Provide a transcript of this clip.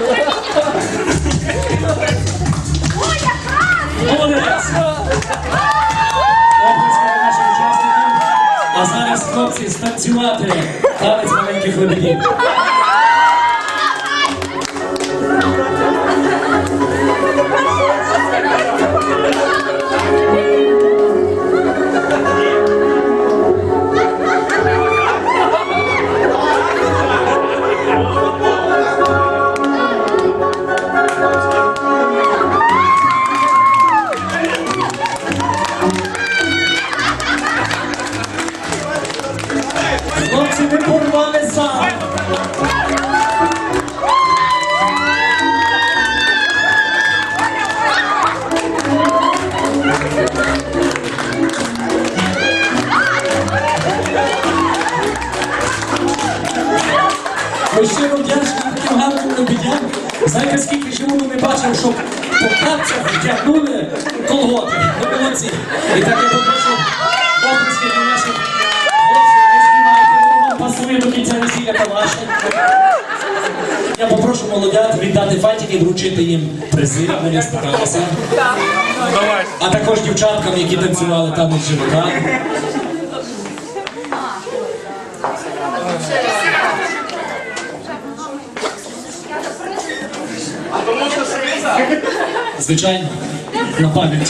А зараз хлопці станцювати танець маленьких лебедів. Ми щиро вдячні таким гарним лебедям. Знаєте, скільки живу не бачив, щоб по капцях втягнули колготи. Ви молодці. І так я попрошу оплески для наших хлопців, не знімайте, воно вам пасує до кінця весілля ваше. Я попрошу молодят віддати файтики і вручити їм призи, вони старалися. А також дівчаткам, які танцювали танець живота. Звичайно, на пам'ять.